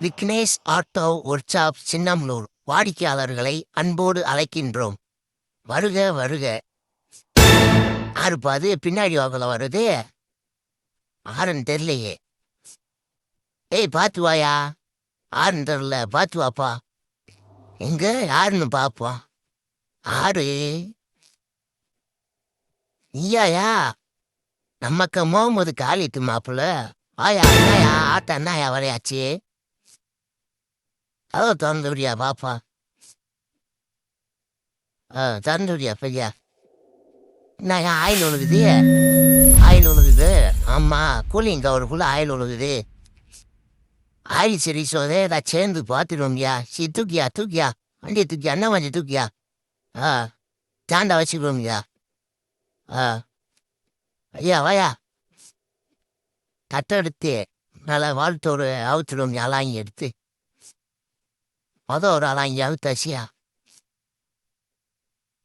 Vignesh auto workshop Chinnamlur வாடிக்கையாளர்களை அன்போடு அழைக்கின்றோம். வருக வருக. யாருப்பா அது? பின்னாடி வாக்கில் வருது. ஆரன் தெரியலையே. ஏய் பார்த்து வாயா ஆரன் தெரில பார்த்து வாப்பா எங்க? யாருன்னு பார்ப்போம் ஆறு. நீயாயா? நமக்கு முகமது காலித்து மாப்பிள்ள. ஆயா அண்ணாயா ஆட்டா அண்ணாயா வரையாச்சு. அதோ திறந்து விடியா பாப்பா ஆ திறந்து விடியா பெரியா என்னயா ஆயில் ஒழுகுது ஆயில் ஒழுகுது ஆமாம் கூலிங் கவருக்குள்ளே ஆயில் ஒழுகுது ஆயில் சரி சோதே ஏதாவது சேர்ந்து பார்த்துடுவோம்யா சி தூக்கியா தூக்கியா வண்டியை தூக்கியா என்ன வண்டி தூக்கியா ஆ சாண்டா வச்சுக்கிறோம்யா ஆ ஐயா வாயா தட்டை எடுத்து நல்லா வாழ்த்தோடு அவுத்துடும் அலாங்கி எடுத்து மொதல் ஒரு அலாங்கி அவுத்தாச்சியா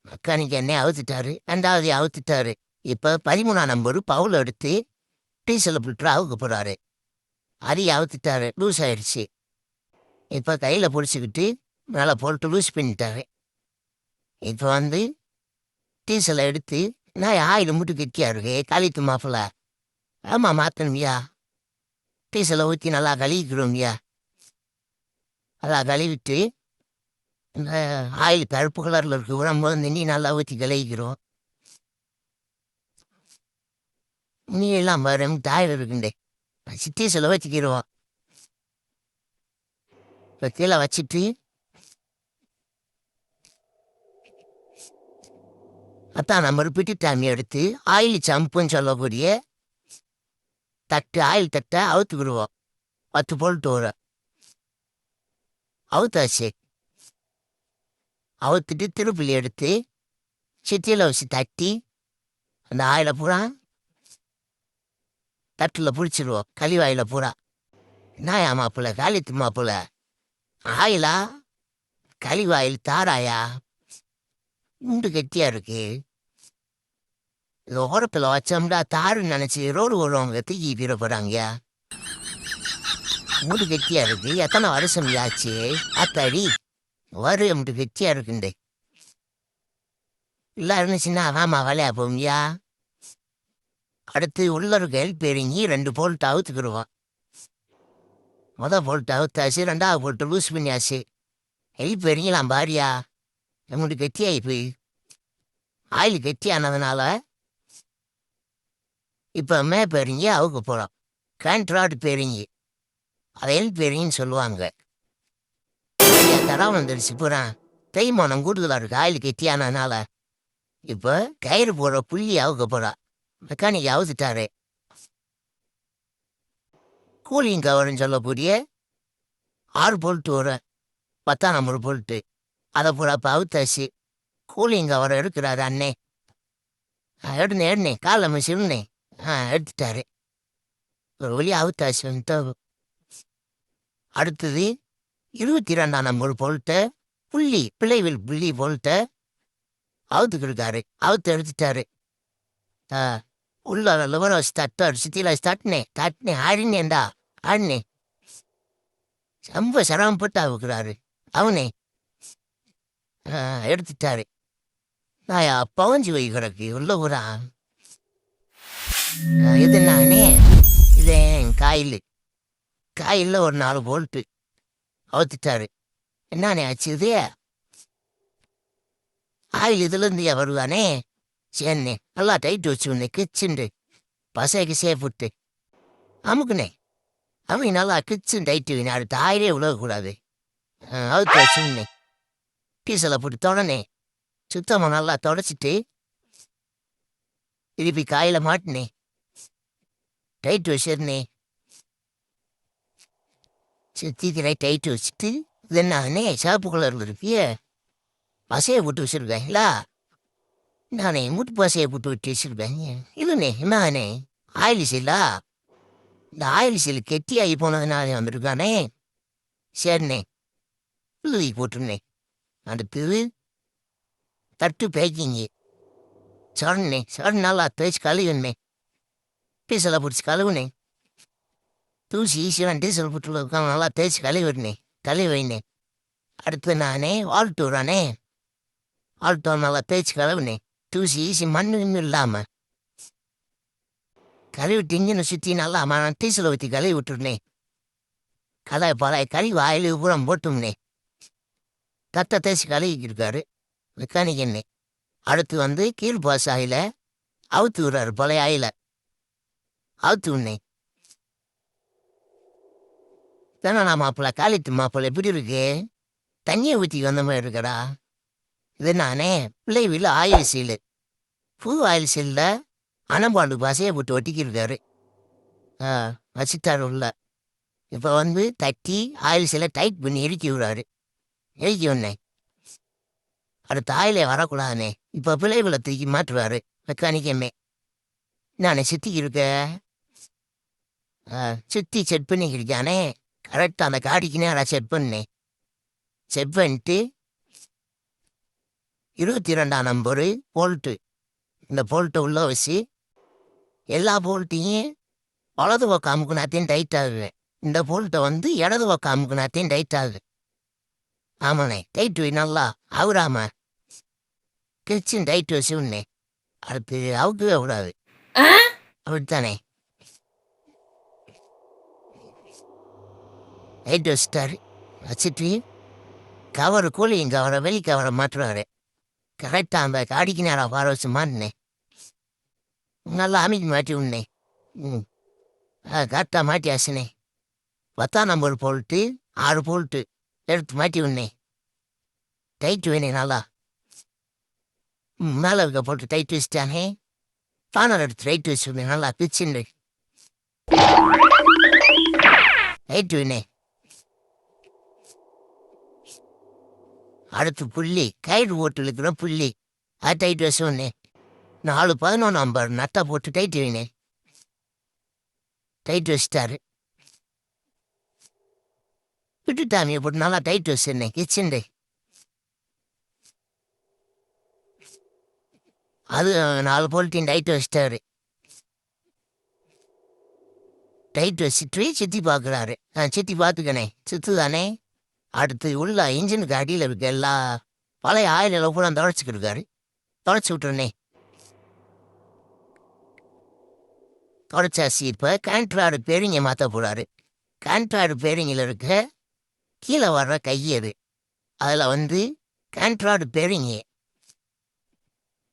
மெக்கானிக் என்னை அவுத்துட்டாரு. ரெண்டாவது அவுத்துட்டாரு. இப்போ பதிமூணாம் நம்பர் பவுல் எடுத்து டீசல் புட்டு அவுக்க போகிறாரு அரிய அவுத்துட்டாரு. லூஸ் ஆயிடுச்சு. இப்போ கையில் பிடிச்சிக்கிட்டு மேலே போட்டு லூஸ் பண்ணிட்டாரு. இப்போ வந்து டீசலை எடுத்து நான் ஆயில் முட்டு கெட்டியா இருக்கு கழித்து மாப்பிள்ள ஆமாம் மாற்றணும்யா டீசலை ஊற்றி நல்லா கழிக்கிறோம்யா நல்லா கழுவிட்டு இந்த ஆயில் கருப்பு கலரில் இருக்கு. உடம்பு தண்ணி நல்லா ஊற்றி கழுவிக்கிறோம் நீ எல்லாம் வரும் தாயில் இருக்குண்டே. டீசலை வச்சுக்கிடுவோம் இப்போ கீழே வச்சுட்டு அதான் நம்ம பிட்டு டாமி எடுத்து ஆயில் சம்புன்னு சொல்லக்கூடிய தட்டு ஆயில் தட்டை அவுத்துக்கிடுவோம். பத்து போல்ட்டு வரும் அவுத்தாச்சு. அவுத்துட்டு திருப்பலி எடுத்து சித்தியில் வச்சு தட்டி அந்த ஆயில பூரா தட்டில் பிடிச்சிருவோம். கழிவாயில பூரா. என்னயா மாப்பிள்ள காலித்து மாப்பிள்ள? ஆயிலா? கழிவாயில் தாராயா? உண்டு கெட்டியா இருக்கு. இது ஓரத்தில் வச்சோம்டா தாருன்னு நினச்சி ரோடு வருவாங்க தூக்கி வீர போறாங்க மூடு கெட்டியா இருக்கு எத்தனை வருஷம் ஆச்சு அத்தாடி வரும் முட்டு கெட்டியா இருக்குண்டு இல்லை இருந்துச்சுன்னா வாமா வேலையா போமியா அடுத்து உள்ள இருக்க ஹெல்ப் பெருங்கி ரெண்டு போல்ட் அவுத்துக்கிடுவோம் முத போல்ட் அவுத்தாச்சு ரெண்டாவது போல்ட்டு லூஸ் பண்ணியாச்சு. ஹெல்ப் பெருங்கலாம் பாரியா? நம்மளுக்கு கெட்டியாகி போய். ஆயில் கெட்டியானதுனால இப்போ மே பெருங்கி அவுக்கு போகிறோம் கான்ட்ராக்ட் பெருங்கி அதை பெருங்கின்னு சொல்லுவாங்க. தரம் வந்துருச்சு பூரா. தேய்மானம் கூடுதலாக இருக்கு ஆயில் கெட்டியானதுனால இப்போ கயிறு போடுற புள்ளி அவுக்க போகிறா மெக்கானிக் அவுத்துட்டாரு. கூலிங் கவர்னு சொல்லக்கூடிய ஆறு போல்ட்டு வரும் பத்தாம் நம்பர் போல்ட்டு. அதை பூரா இப்போ அவுத்தாச்சு. கூலிங் கவர் எடுக்கிறாரு அண்ணே. ஆ எடுனே எடுனே காலை மிஷின்னே ஆ எடுத்துட்டாரு. ஒரு வழி அவுத்தாச்சு வந்துட்டு அடுத்தது இருபத்தி ரெண்டாம் நம்பர் பொருட்ட புள்ளி பிள்ளைவில் புள்ளி போல்ட்டு அவுத்துக்கிருக்காரு அவுத்து எடுத்துட்டாரு. ஆ உள்ள லிவர வச்சு தட்டு சுத்தியில் வச்சு தட்டினே தட்டினே ஆடினேண்டா ஆடினே ரொம்ப சிரமப்பட்டு அவுக்குறாரு. அவனே எடுத்துட்டாரு. நான் பவஞ்சு வை கிடக்கு உள்ள ஊரா இது நானே இது என் காயில். காயில் ஒரு நாலு போல்ட்டு. அவுத்துட்டாரு. என்னண்ணே ஆச்சு இது? ஆயில் இதுலேருந்து வருவானே? சரிண்ணே நல்லா டைட் வச்சுருந்தே கிச்சுண்டு. பசைக்கு சேஃபுட்டு அமுக்குனே அவங்க நல்லா கிச்சுன்னு டைட்டு அடுத்த ஆயிலே விழக்கூடாது அவுத்து வச்சுருந்தேன் டீசலை போட்டு தொடனே சுத்தமாக நல்லா தொடச்சிட்டு. திருப்பி காயில மாட்டினே டைட் வச்சிருந்தேன் சுத்திக்கிற டைட்டு வச்சுட்டு இது நானே சிவப்பு கலரில் இருப்பிய பசையை போட்டு வச்சிருவேங்களா நானே மூட்டு பசையை போட்டு விட்டு வச்சிருக்கேன் இல்லைண்ணே என்னண்ணே ஆயில் சீலா இந்த ஆயில் சீல் கெட்டி ஆகி போனதுனால வந்திருக்கானே. சரிண்ணே எழுதி போட்டுருந்தேன் அடுத்தது தட்டு பேக்கிங்கு. சொன்னே சரண் நல்லா தேய்ச்சி கழுவுண்ணே. பீசலை பிடிச்சி கழுவுனே தூசி சிவன் டீசல் புட்டில் உட்காந்து நல்லா தேய்ச்சி கழுவி விடனே கழுவி வைனே. அடுத்து நானே ஆல்டூரானே ஆல்டோ நல்லா தேய்ச்சி கழுவினேன் தூசி ஈசி மண்ணு இன்னும் இல்லாமல் கழுவிட்டு இன்ஜினை சுற்றி நல்லா ம டீசலை ஊற்றி கழுவி விட்டுருனேன் கலை பழைய கழிவு ஆயில் பூரம் போட்டும்னே. தட்டை தேய்ச்சி கழுவிக்கிருக்காரு மெக்கானிக் என்ன அடுத்து வந்து கீழ்பாஸ் ஆயில அவுத்து விடுறாரு பழைய ஆயில. அவுத்து விடனே. தானே மாப்பிள்ள காலித்து மாப்பிள்ள எப்படி இருக்கு? தண்ணியை ஊற்றி வந்த மாதிரி இருக்கடா. இது நானே பிள்ளை ஆயில் சீலு. பூ ஆயில் சீலில் அனம்பாண்டு பசையை போட்டு ஒட்டிக்கிருக்காரு. ஆ வச்சுட்டார் உள்ள. இப்போ வந்து தட்டி ஆயில் சீலை டைட் பண்ணி இறுக்கி விடுறாரு. இறுக்கி விடனேன் அடுத்த ஆயிலே வரக்கூடாதுனே. இப்போ பிள்ளைகளை தூக்கி மாற்றுவாரு மெக்கானிக்கமே. நான் சுற்றி இருக்க? ஆ, சுத்தி செட் பண்ணிக்கிருக்கானே கரெக்டாக அந்த காடிக்கு நேராக செட் பண்ணேன் செட் பண்ணிட்டு இருபத்தி ரெண்டாம் நம்பரு போல்ட்டு இந்த போல்ட்டை உள்ள வச்சு எல்லா போல்ட்டையும் வலது பக்கம் அமுக்குனாத்தையும் டைட் ஆகுது. இந்த போல்ட்டை வந்து இடது பக்கம் அமுக்குனாத்தையும் டைட் ஆகுது. ஆமாண்ணே டைட் வை நல்லா அவராம கிச்சன் டைட் வச்சு உடனே அடுத்து அவுக்கவே கூடாது. அப்படித்தானே? ஹெட் வச்சிட்டாரு வச்சுட்டு கவரு கூலிங் கவரை வெளி கவரை மாற்றுவார் கரெக்டாக அந்த காடிக்கு நேரம் வர வச்சு மாட்டினேன் நல்லா அமைதி மாட்டி விடனேன் ம். ஆ கரெக்டாக மாட்டியாச்சுனே. பத்தாம் நம்பர் போல்ட்டு ஆறு போல்ட்டு எடுத்து மாட்டி விடனேன் டைட்டு வேணேன் நல்லா. மேலே இருக்க போட்டு டைட் வச்சுட்டானே. பானர் எடுத்து ரைட் வச்சு நல்லா பிச்சுன்னு. ரைட் வேணேன் அடுத்து புள்ளி கயிறு போட்டு இருக்கிற புள்ளி. அது டைட் வச்சு விடனே நாலு பதினொன்று நம்பர் நட்டா போட்டு டைட் வேணே டைட் வச்சுட்டாரு விட்டுட்டாமியை போட்டு நல்லா டைட் வச்சிருந்தேன் கிச்சன்டே அது நாலு போல்ட்டின் டைட் வச்சிட்டாரு டைட் வச்சுட்டு சித்தி பார்க்குறாரு. ஆ சித்தி பார்த்துக்கணே. சித்து தானே அடுத்து உள்ள இன்ஜினுக்கு அடியில் இருக்க எல்லா பழைய ஆயில் பூரா இருக்காரு. தொலைச்சி விட்டுருனே. தொலைச்சாசி இப்போ கேண்ட்ராடு பேரிங்கை மாற்ற போகிறாரு கான்ட்ராய்டு பேரிங்கில் இருக்க கீழே வர்ற கையது அதில் வந்து கான்ட்ராய்டு பேரிங்க.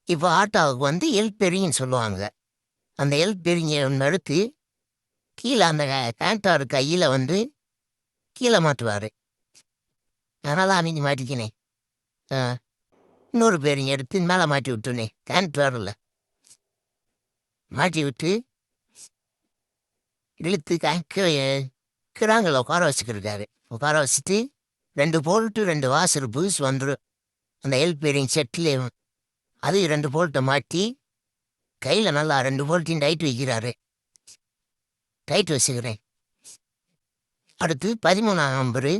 இப்போ ஆட்டோவுக்கு வந்து எல் பெரிங்கன்னு சொல்லுவாங்க. அந்த எல் பெரிங்க நடுத்து எடுத்து கீழே அந்த கான்ட்ராய்டு கையில் வந்து கீழே மாட்டுவார். அதனால் அமைதி மாட்டிக்கினே ஆ இன்னொரு பேரிங்க எடுத்து மேலே மாட்டி விட்டுனே கான்ட்ராய்டில் மாட்டி விட்டு இழுத்து கிராங்கில் உட்கார வச்சுக்கிருக்காரு உட்கார வச்சுட்டு ரெண்டு போல்ட்டு ரெண்டு வாசர் புதுசு வந்துடும் அந்த எல் பேரிங் அது ரெண்டு போல்ட்டை மாட்டி கையில் நல்லா ரெண்டு போல்ட்டையும் டைட் வைக்கிறாரு டைட் வச்சுக்கிறேன் அடுத்து பதிமூணாம் நம்பரு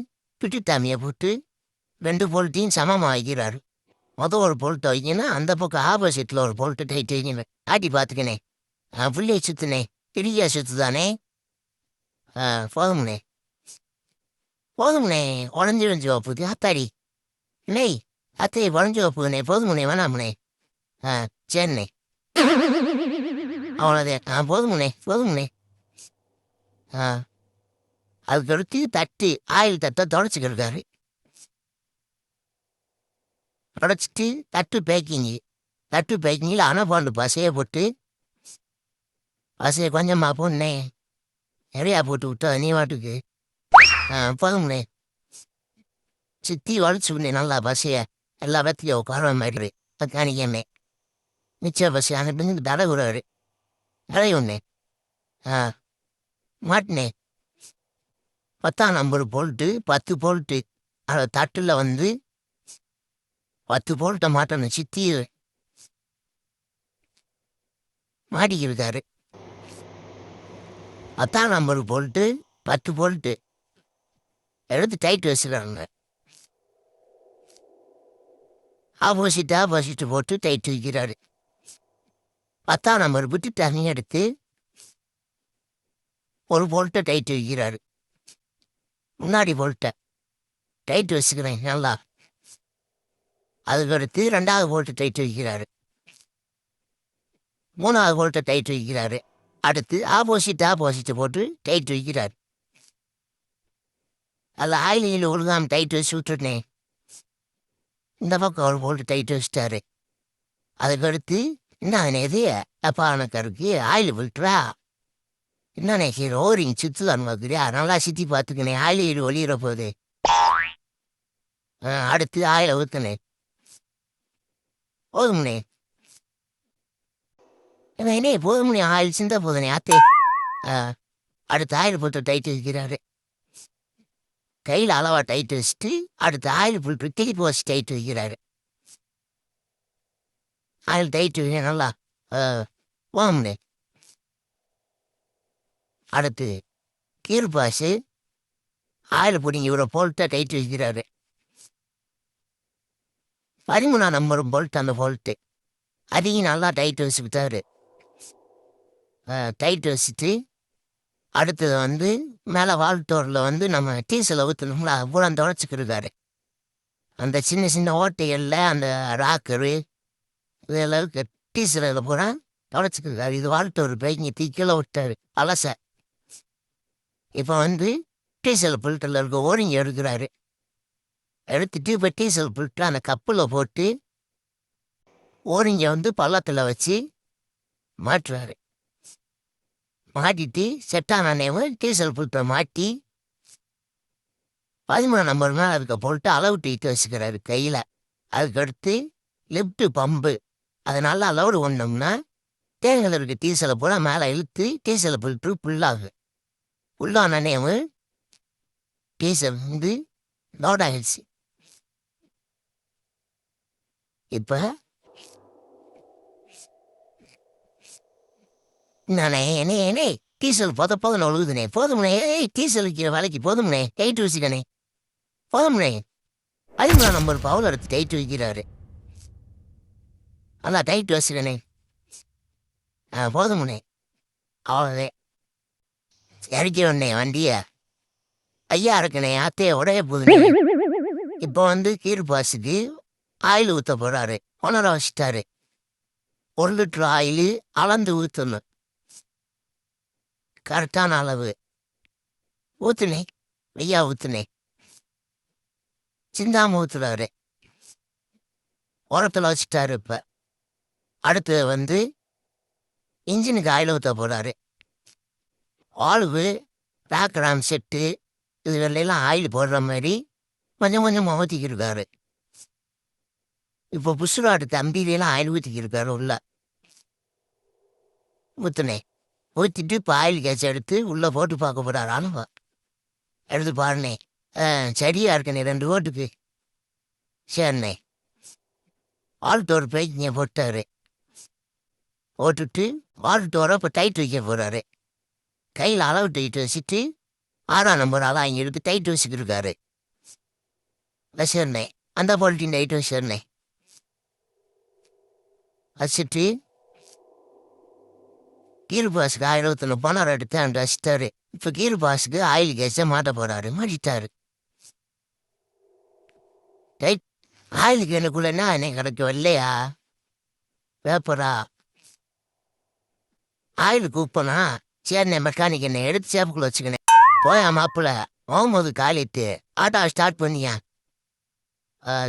பிடித்தாமியை போட்டு ரெண்டு போல்ட்டையும் சமமாக வைக்கிறாரு மொதல் ஒரு போல்ட் வைக்கினா அந்த பக்கம் ஆப்போசிட்டில் ஒரு போல்ட்டு டைட் வைக்கணும். ஆட்டி பார்த்துக்கினே ஆ புள்ளியை சுற்றுனே பிரியா சுற்றுதானே ஆ போதும்ண்ணே போதுங்கண்ணே உடஞ்சி வஞ்சி வைப்புது. அத்தாடி நெய் அத்தை உடஞ்சி வைப்புண்ணே போதுங்கண்ணே வேணாம்ண்ணே ஆ சரிண்ணே அவ்வளோதே ஆ போதுங்கண்ணே போதுங்கண்ணே ஆ. அது அதுக்கடுத்து தட்டு ஆயில் தட்டை தொடச்சிக்கிருக்காரு தொடச்சிட்டு தட்டு பேக்கிங்கு தட்டு பேக்கிங்கில் அனபாண்டு பசையை போட்டு பசையை கொஞ்சமாக போடணே நிறையா போட்டு விட்டோம் நீ வாட்டுக்கு. ஆ போதும்ண்ணே சித்தி வளைச்சு விடனே நல்லா பசையை எல்லா இடத்துலையும் உட்கார மாதிரி மெக்கானிக்கமே மிச்ச பசி அனுப்பி தடை விடுவார் தடை ஒண்ணே ஆ மாட்டினே. பத்தாம் நம்பர் போல்ட்டு பத்து போல்ட்டு அந்த தட்டில் வந்து பத்து போல்ட்டை மாட்டணும் சித்தி மாட்டிக்கிருக்காரு. பத்தாம் நம்பர் போல்ட்டு பத்து போல்ட்டு எடுத்து டைட் வச்சுக்கிறாங்க ஆப்போசிட் ஆப்போசிட் போட்டு டைட் வைக்கிறாரு. பத்தாம் நம்பர் விட்டு தண்ணி எடுத்து ஒரு போல்ட்டை டைட் வைக்கிறாரு. முன்னாடி போல்ட்டை. டைட் வச்சுக்கிறேன் நல்லா. அதுக்கடுத்து ரெண்டாவது போல்ட்டு டைட் வைக்கிறாரு. மூணாவது போல்ட்டை டைட் வைக்கிறாரு. அடுத்து ஆப்போசிட் ஆப்போசிட் போட்டு டைட் வைக்கிறாரு. அதில் ஆயிலியில் ஒழுங்காம டைட் வச்சு விட்டுருந்தேன் இந்த பக்கம் அவர் போட்டு டைட் வச்சிட்டாரு. அதுக்கடுத்து என்ன இது? அப்பா எனக்கு இருக்கு ஆயில் விட்டுறா என்னண்ணே சரி ஓரிங் சுற்றுதான் பார்க்குறியா நல்லா சுற்றி பார்த்துக்கினே. ஆயில் ஒளியிற போகுது. ஆ, அடுத்து ஆயில ஊத்துனே. போதும்ண்ணே. என்ன போதும்ண்ணே. ஆயில் சிந்தா போதுனே ஆத்தே. ஆ, அடுத்து ஆயில் போட்டு டைட்டு வைக்கிறாரு. கையில் அளவா டைட்டு வச்சுட்டு அடுத்து ஆயில் போட்டு திருப்பி வச்சு டைட்டு வைக்கிறாரு. ஆயில் டைட்டு வைக்க நல்லா. போதும்ண்ணே. அடுத்து கீழ்பாசு ஆயில் பிடிங்கி இவரை போல்ட்டை டைட்டு வைக்கிறாரு. பதிமூணாம் நம்பரும் போல்ட் அந்த போல்ட்டு. அதையும் நல்லா டைட்டு வச்சுக்கிட்டாரு டைட்டு வச்சுட்டு அடுத்தது வந்து மேலே வால்டோரில் வந்து நம்ம டீசலை ஊற்றணும்ல பூரா தொடச்சிக்கிருக்காரு அந்த சின்ன சின்ன ஓட்டைகளில் அந்த ராக்கரு இதெல்லாம் டீசலில் பூரா தொடச்சிக்கிருக்காரு இது வால்டோர் பைக்கிங்க தீ கீழே அலசை இப்போ வந்து டீசல் ஃபில்டரில் இருக்க ஓரிங்க எடுக்கிறாரு எடுத்துட்டு இப்போ டீசல் ஃபில்டர் அந்த கப்பில் போட்டு ஓரிங்க வந்து பள்ளத்தில் வச்சு மாட்டுறாரு மாட்டிட்டு செட்டானேவு டீசல் ஃபில்டரை மாட்டி பதிமூணு நம்பர் மேலே அதுக்கு போட்டு அளவு டீட்டு வச்சுக்கிறாரு கையில். அதுக்கடுத்து லிஃப்ட்டு பம்பு. அது நல்லா அளவு ஒண்ணோம்னா தேங்காய் இருக்க டீசலை பூரா மேலே இழுத்து டீசலை பில்ட்ரு ஃபுல்லாகும் ஃபுல்லானேவு டீசல் வந்து லோட் ஆகிடுச்சு இப்போ நானே என்ன ஏனே டீசல் போத போதும் ஒழுகுதுனே போதும்னே ஏய் டீசல் விற்கிற வேலைக்கு போதும்னே டைட் வச்சுக்கணே போதும்னே அதிகமாக நம்பர் பவுல் எடுத்து டைட் வைக்கிறாரு. அதான் டைட் வச்சுக்கணே ஆ போதும்னே அவ்வளோதே. இறக்கி வந்தேன் வண்டியை. ஐயா இருக்கணே அத்தைய உடைய போதுனே. இப்போ வந்து கீர் பாசுக்கு ஆயில் ஊற்ற போகிறாரு உணர வச்சிட்டாரு. ஒரு லிட்டர் ஆயில் அளந்து ஊற்றணும் கரெக்டான அளவு. ஊற்றுனே ஐயா ஊற்றுனே சிந்தாம ஊற்றுறாரு உரத்தில் வச்சுட்டாரு இப்போ. அடுத்து வந்து இன்ஜினுக்கு ஆயில் ஊற்ற போகிறாரு ஆளுவு பேக்ராம் செட்டு இதுகளெல்லாம் ஆயில் போடுற மாதிரி கொஞ்சம் கொஞ்சம் ஊற்றிக்கிருக்காரு இப்போ புஷ்ராடு தம்பியிலாம் ஆயில் ஊற்றிக்கிருக்காரு உள்ள. ஊற்றுனே ஊற்றிட்டு இப்போ ஆயில் கேஸ் எடுத்து உள்ளே போட்டு பார்க்க போகிறாரு ஆனவா எடுத்து பாருண்ணே ஆ சரியா இருக்கண்ணே ரெண்டு ஓட்டுக்கு. சரிண்ணே ஆல்டோர் பேக்கிங்க போட்டார். போட்டுட்டு ஆல்டோரை இப்போ டைட் வைக்க போகிறாரு கையில் அளவு டைட் வச்சுட்டு ஆறாம் நம்பர் அதான் இங்கே எடுத்து டைட் வச்சுக்கிருக்காரு சரிண்ணே அந்த பாலிட்டின் டைட் வச்சிருண்ணே வச்சுட்டு கீர் பாஸுக்கு ஆயிரத்தில் பணம் எடுத்து அந்த வச்சிட்டாரு இப்போ கீர் பாஸுக்கு ஆயில் கேஸை மாட்ட போகிறாரு மாட்டிட்டாரு. டைட் ஆயிலுக்கு எனக்குள்ளனா என்ன கிடைக்கும் இல்லையா பேப்பரா ஆயில் கூப்பனா? சரிண்ணே மெக்கானிக் என்ன எடுத்து சேப்புக்குள்ள வச்சுக்கினேன். போயா மாப்பிள்ள போகும்போது காலிட்டு ஆட்டோ ஸ்டார்ட் பண்ணியா?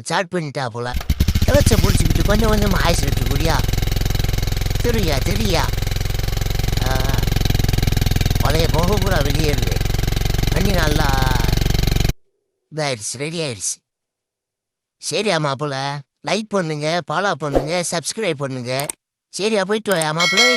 ஸ்டார்ட் பண்ணிட்டா போல. கிளச்ச பிடிச்சிக்கிட்டு கொஞ்சம் கொஞ்சம் ஆயிஸ் எடுத்துக்கூடியா தெரியா தெரியா? பழைய போக பூரா வெளியேறுது வண்டி நல்லா இதாயிடுச்சு ரெடி ஆயிடுச்சு. சரியா மாப்பிள்ள லைக் பண்ணுங்க ஃபாலோ பண்ணுங்க சப்ஸ்கிரைப் பண்ணுங்க. சரியா போயிட்டு வாயா மாப்பிள்ளை?